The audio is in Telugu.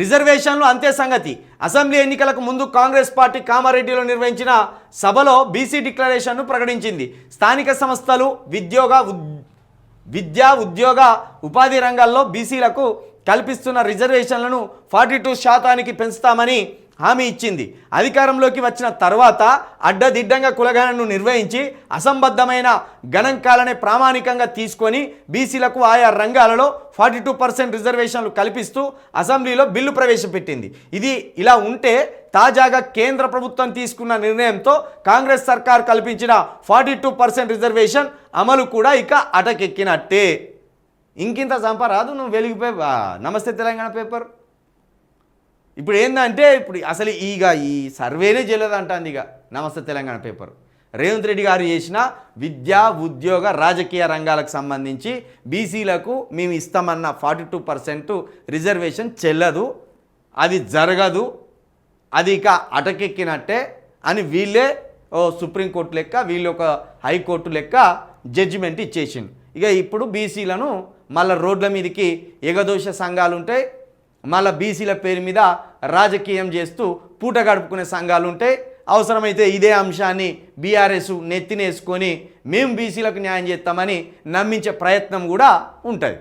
రిజర్వేషన్లు అంతే సంగతి. అసెంబ్లీ ఎన్నికలకు ముందు కాంగ్రెస్ పార్టీ కామారెడ్డిలో నిర్వహించిన సభలో బీసీ డిక్లరేషన్ను ప్రకటించింది. స్థానిక సంస్థలు విద్యోగ విద్యా ఉద్యోగ ఉపాధి రంగాల్లో బీసీలకు కల్పిస్తున్న రిజర్వేషన్లను ఫార్టీ టూ శాతానికి పెంచుతామని హామీ ఇచ్చింది. అధికారంలోకి వచ్చిన తర్వాత అడ్డదిడ్డంగా కులగణను నిర్వహించి అసంబద్ధమైన గణాంకాలనే ప్రామాణికంగా తీసుకొని బీసీలకు ఆయా రంగాలలో ఫార్టీ టూ పర్సెంట్ రిజర్వేషన్లు కల్పిస్తూ అసెంబ్లీలో బిల్లు ప్రవేశపెట్టింది. ఇది ఇలా ఉంటే తాజాగా కేంద్ర ప్రభుత్వం తీసుకున్న నిర్ణయంతో కాంగ్రెస్ సర్కార్ కల్పించిన ఫార్టీ టూ పర్సెంట్ రిజర్వేషన్ అమలు కూడా ఇక అటకెక్కినట్టే. ఇంకింత సంపరాదు నువ్వు వెలిగిపోయి నమస్తే తెలంగాణ పేపర్. ఇప్పుడు ఏంటంటే ఇప్పుడు అసలు ఈగ ఈ సర్వేనే చేయలేదంటాంది ఇక నమస్తే తెలంగాణ పేపర్. రేవంత్ రెడ్డి గారు చేసిన విద్యా ఉద్యోగ రాజకీయ రంగాలకు సంబంధించి బీసీలకు మేము ఇస్తామన్న ఫార్టీ టూ పర్సెంట్ రిజర్వేషన్ చెల్లదు అది జరగదు అది ఇక అటకెక్కినట్టే అని వీళ్ళే ఓ సుప్రీంకోర్టు లెక్క వీళ్ళు ఒక హైకోర్టు లెక్క జడ్జిమెంట్ ఇచ్చేసిండు. ఇక ఇప్పుడు బీసీలను మళ్ళీ రోడ్ల మీదకి ఎగదోష సంఘాలు ఉంటాయి మళ్ళీ బీసీల పేరు మీద రాజకీయం చేస్తూ పూట గడుపుకునే సంఘాలు ఉంటాయి అవసరమైతే ఇదే అంశాన్ని బీఆర్ఎస్ నెత్తినేసుకొని మేము బీసీలకు న్యాయం చేస్తామని నమ్మించే ప్రయత్నం కూడా ఉంటుంది.